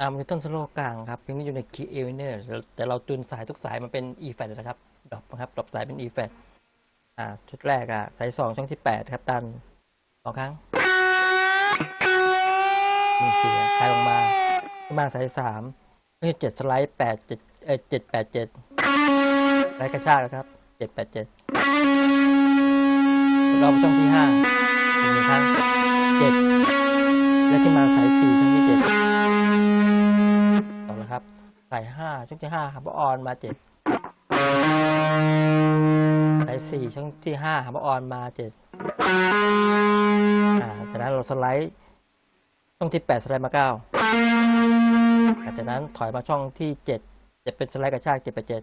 อ่ามันเป็นต้นสโลกลางครับเพลงนี้อยู่ในคีย์เอเนอร์แต่เราจูนสายทุกสายมันเป็น e f แนะครับดรอปนะครับดรอปสายเป็น e f อ่าชุดแรกอะสายสองช่องที่แปดครับตันสองครั้งมีเสียคลายลงมาขึ้นมาสายสามนี่เจ็ดสไลด์แปดเจ็ดเออเจ็ดแปดเจ็ดสไลด์กระชากนะครับเจ็ดแปดเจ็ดรอบช่องที่ห้าอีกหนึ่งครั้งเจ็ดแล้วขึ้นมาสายสี่ ห้าช่องที่ห้าฮับออนมาเจ็ดสายสี่ช่องที่ห้าฮับออนมาเจ็ดอ่าจากนั้นเราสไลด์ช่องที่แปดสไลด์มาเก้าจากนั้นถอยมาช่องที่เจ็ดจะเป็นสไลด์กระชากเจ็ดไปเจ็ด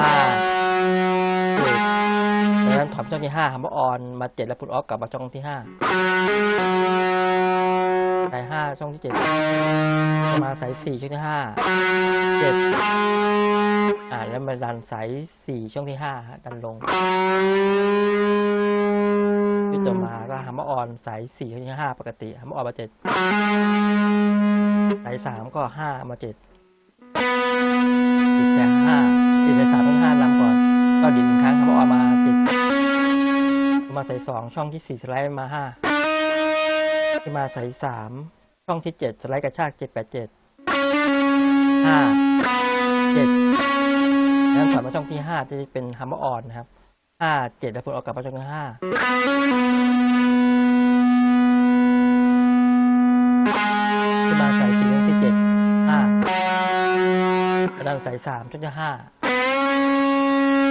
ห้าเจ็ดจากนั้นถอยมาช่องที่ห้าฮับออนมาเจ็ดแล้วพุทออฟกลับมาช่องที่ห้า สายห้าช่องที่เจ็ดมาสายสี่ช่องที่ห้าเจ็ดอ่าแล้วมาดันสายสี่ช่องที่ห้าฮะดันลงที่ต่อมาก็ฮัมเมอร์อนสายสี่ช่องที่ห้าปกติฮัมเมอร์อนมาเจ็ดสายสามก็ห้ามาเจ็ดติดแจกห้าติดสายสามต้องห้านำก่อน ก็ดินงครั้งฮัมเมอร์อนมาเจ็ดมาสายสองช่องที่สี่สไลด์มาห้า มาสายสามช่องที่เจ็ดสไลด์กระชากเจ็ดแปดเจ็ดห้าเจ็ดแล้วถอยมาช่องที่ห้าจะเป็นฮัมเมอร์ออนนะครับห้าเจ็ดแล้วพุ่งออกกลับมาช่องที่ห้าขึ้นมาสายสี่ช่องที่เจ็ดห้ากระดันสายสามช่องที่ห้า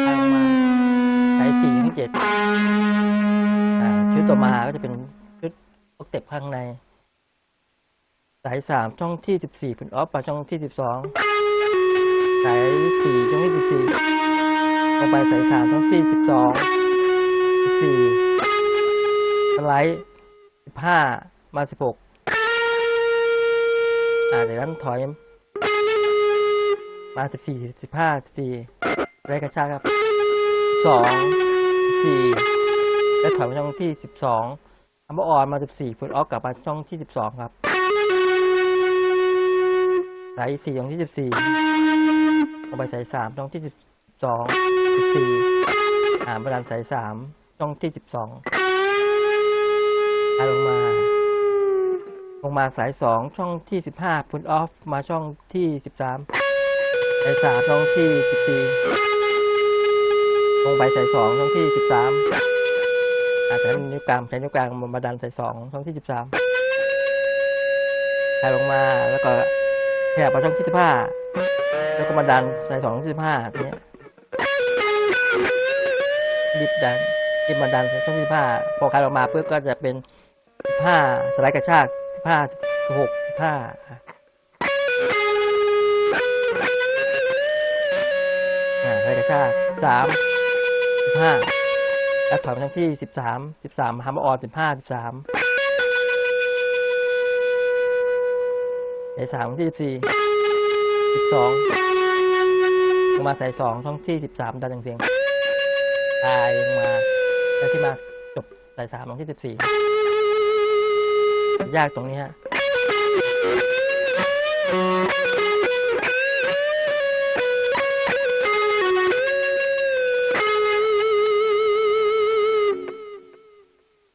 ทางมาสายสี่ช่องเจ็ดอ่าชุดต่อมาก็จะเป็น ออกเต็ปข้างใน สายสามช่องที่สิบสี่คุณออฟมาช่องที่สิบสองสายสี่ช่องที่สิบสี่ลงไปสายสามช่องที่สิบสองสิบสี่สไลด์สิบห้ามาสิบหกอ่าเดี๋ยวนั้นถอยมาสิบสี่สิบห้าสิบสี่ไล่กระชากครับสองสี่และถอยมาช่องที่สิบสอง อัมเบอร์ออนมาสิบสี่ฟุตออฟกลับมาช่องที่สิบสองครับสายสี่ช่องที่สิบสี่ลงไปสายสามช่องที่สิบสองสิบสี่อ่านประดานสายสามช่องที่สิบสองลงมา ลงมาสายสองช่องที่สิบห้าพุนออฟมาช่องที่สิบสามสายสามช่องที่สิบสี่ลงไปสายสองช่องที่สิบสาม อาจจะนิ้วกลางใช้นิ้วกลางมาดันใสายสองช่องที่สิบสามถ่ายลงมาแล้วก็ขยับมาช่องที่สิบห้าแล้วก็มาดันใสายสองช่องที่สิบห้าเนี้ยรีบดันรีบมาดันช่องที่สิบห้าพอคลายออกมาปุ๊บก็จะเป็นสิบห้าสไลด์กระชากสิบห้าสิบหกสิบห้าอ่าสไลด์กระชากสามสิบห้า แล้วถอยมาช่องที่สิบสามสิบสามฮัมเมอร์อสิบห้าสิบสามสายสามช่องที่สิบสี่สิบสองลงมาสายสองช่องที่สิบสามดันอย่างเสียงตายลงมาแล้วที่มาจบสายสามช่องที่สิบสี่ยากตรงนี้ฮะ